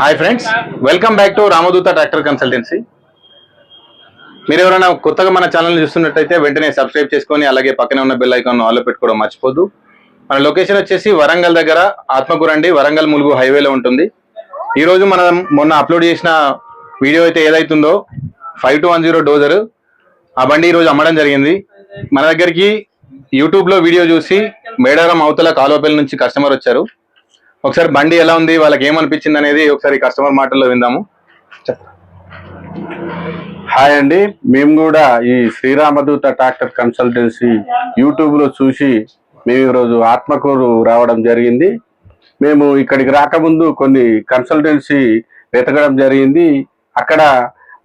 Hi friends welcome back to Ramadoota tractor consultancy మీరు ఎవరైనా కొత్తగా మన ఛానల్ చూస్తున్నట్టయితే వెంటనే సబ్స్క్రైబ్ చేసుకొని అలాగే పక్కనే ఉన్న బెల్ ఐకాన్ ఆల్లో పెట్టుకోవడం మర్చిపోద్దు మన లొకేషన్ వచ్చేసి వరంగల్ దగ్గర ఆత్మకూరండి వరంగల్ ములుగు హైవేలో ఉంటుంది. ఈరోజు మనం మొన్న అప్లోడ్ చేసిన వీడియో అయితే ఏదైతుందో five two one zero dozer ఆ బండి ఈ రోజు అమ్మడం జరిగింది. మన దగ్గరికి యూట్యూబ్లో వీడియో చూసి మేడారం అవతల కాలువపల్లి నుంచి కస్టమర్ వచ్చారు. ఒకసారి బండి ఎలా ఉంది వాళ్ళకి ఏమనిపించింది అనేది ఒకసారి కస్టమర్ మాటల్లో విందాము. హాయ్ అండి మేము కూడా ఈ శ్రీరామదూత ట్రాక్టర్ కన్సల్టెన్సీ యూట్యూబ్లో చూసి మేము ఈరోజు ఆత్మకూరు రావడం జరిగింది. మేము ఇక్కడికి రాకముందు కొన్ని కన్సల్టెన్సీ వెతకడం జరిగింది. అక్కడ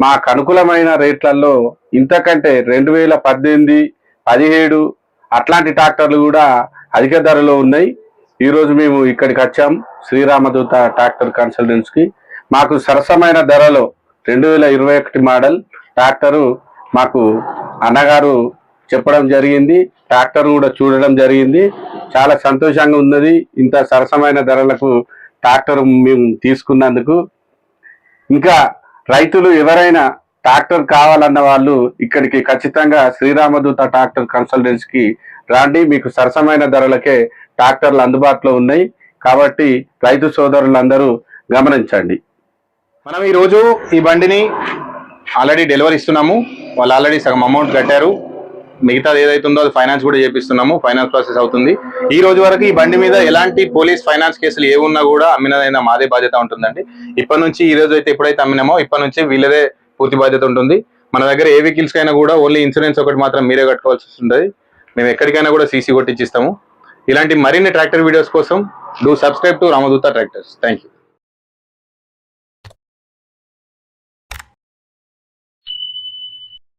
మాకు అనుకూలమైన రేట్లలో ఇంతకంటే రెండు వేల పద్దెనిమిది పదిహేడు అట్లాంటి ట్రాక్టర్లు కూడా అధిక ధరలో ఉన్నాయి. ఈరోజు మేము ఇక్కడికి వచ్చాం శ్రీరామదూత ట్రాక్టర్ కన్సల్టెన్స్కి. మాకు సరసమైన ధరలో రెండు వేల ఇరవై ఒకటి మోడల్ ట్రాక్టరు మాకు అన్నగారు చెప్పడం జరిగింది ట్రాక్టర్ కూడా చూడడం జరిగింది. చాలా సంతోషంగా ఉన్నది ఇంత సరసమైన ధరలకు ట్రాక్టర్ మేము తీసుకున్నందుకు. ఇంకా రైతులు ఎవరైనా ట్రాక్టర్ కావాలన్న వాళ్ళు ఇక్కడికి ఖచ్చితంగా శ్రీరామదూత ట్రాక్టర్ కన్సల్టెన్సీకి రాండి. మీకు సరసమైన ధరలకే ట్రాక్టర్లు అందుబాటులో ఉన్నాయి. కాబట్టి రైతు సోదరులందరూ గమనించండి. మనం ఈరోజు ఈ బండిని ఆల్రెడీ డెలివరీ ఇస్తున్నాము. వాళ్ళు ఆల్రెడీ సగం అమౌంట్ కట్టారు. మిగతాది ఏదైతుందో అది ఫైనాన్స్ కూడా చేపిస్తున్నాము. ఫైనాన్స్ ప్రాసెస్ అవుతుంది. ఈ రోజు వరకు ఈ బండి మీద ఎలాంటి పోలీస్ ఫైనాన్స్ కేసులు ఏ ఉన్నా కూడా అమ్మినదైనా మాదే బాధ్యత ఉంటుందండి. ఇప్పటి నుంచి ఈ రోజు అయితే ఎప్పుడైతే అమ్మినామో ఇప్పటి నుంచి వీళ్ళదే పూర్తి బాధ్యత ఉంటుంది. మన దగ్గర ఏ వెహికల్స్ కైనా కూడా ఓన్లీ ఇన్సూరెన్స్ ఒకటి మాత్రం మీరే కట్టుకోవాల్సి ఉంటుంది మేము ఎక్కడికైనా కూడా సీసీ కొట్టించిస్తాము ఇలాంటి మరిన్ని ట్రాక్టర్ వీడియోస్ కోసం do subscribe to Ramadoota tractors thank you